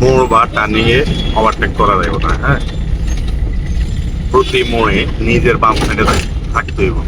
বা টার্নিংয়ে ওভারটেক করা যাবে না হ্যাঁ? প্রতি মোড়ে নিজের বাম সাইডে থাকতে হইব।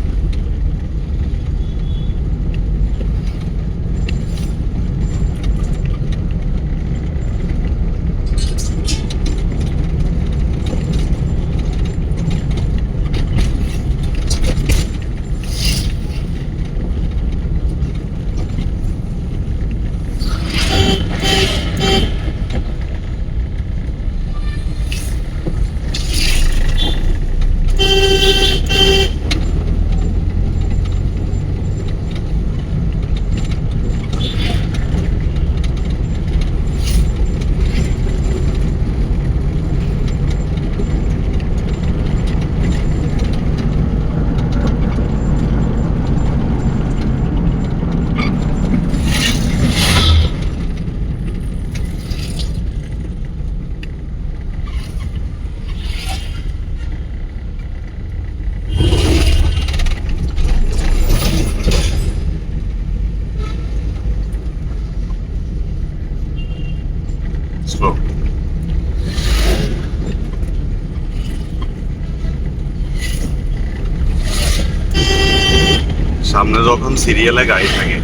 সামনে যখন সিরিয়ালে গাড়ি থাকে,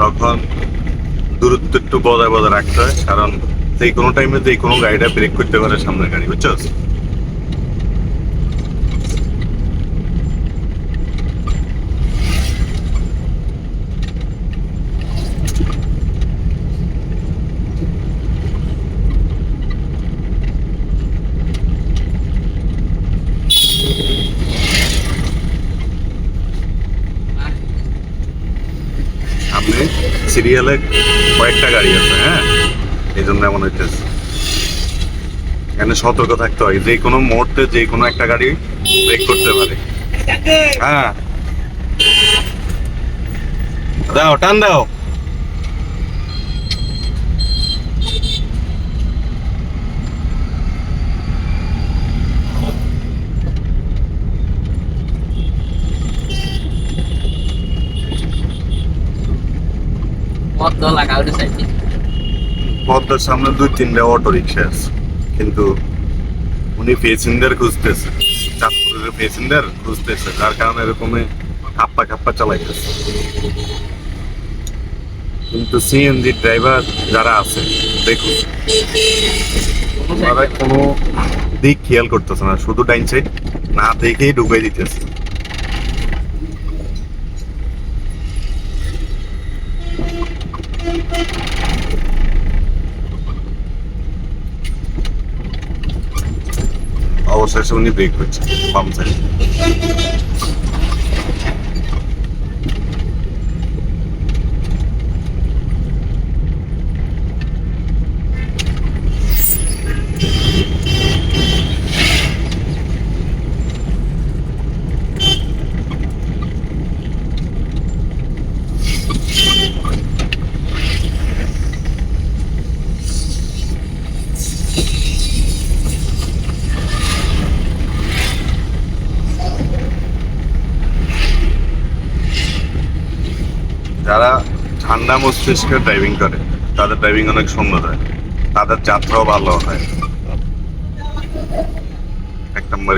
তখন দূরত্ব একটু বজায় বজায় রাখতে হয়, কারণ যে কোনো টাইমে যে কোনো গাড়িটা ব্রেক করতে পারে সামনের গাড়ি, বুঝছ সামনে সিরিয়ালে কয়েকটা গাড়ি আছে হ্যাঁ? এই জন্য এমন হইতেছে। এখানে সতর্ক থাকতে হয় যে কোনো মুহূর্তে যে কোনো একটা গাড়ি ব্রেক করতে পারে। হ্যাঁ। দাও টান দাও। পদ্মার সামনে দুই, তিনটা অটো রিক্সা আছে। কিন্তু উনি প্যাসেঞ্জার খুঁজতেছে। চাঁদপুরের প্যাসেঞ্জার খুঁজতেছে, যার কারণে এরকমই খাপ্পা খাপ্পা চালাইতেছে। কিন্তু সিএনজি ড্রাইভার যারা আছে, দেখুন তারা কোনো দিক খেয়াল করতেছে না, শুধু ডাইন সাইড না দেখেই ঢুকাই দিতেছে। অবশেষে উনি ব্রেক করছে বাম সাইড যারা ঠান্ডা মস্তিষ্কে ড্রাইভিং করে, তাদের ড্রাইভিং অনেক সুন্দর হয়। তাদের যাত্রাও ভালো হয়। এক নম্বর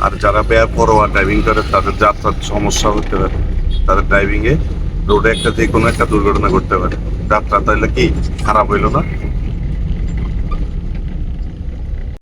আর যারা বেয়ার পরোয়া ড্রাইভিং করে, তাদের যাত্রার সমস্যা হতে পারে। তাদের ড্রাইভিং এ রোডে একটা যে কোনো একটা দুর্ঘটনা ঘটতে পারে। যাত্রা তাহলে কি? খারাপ হইল না?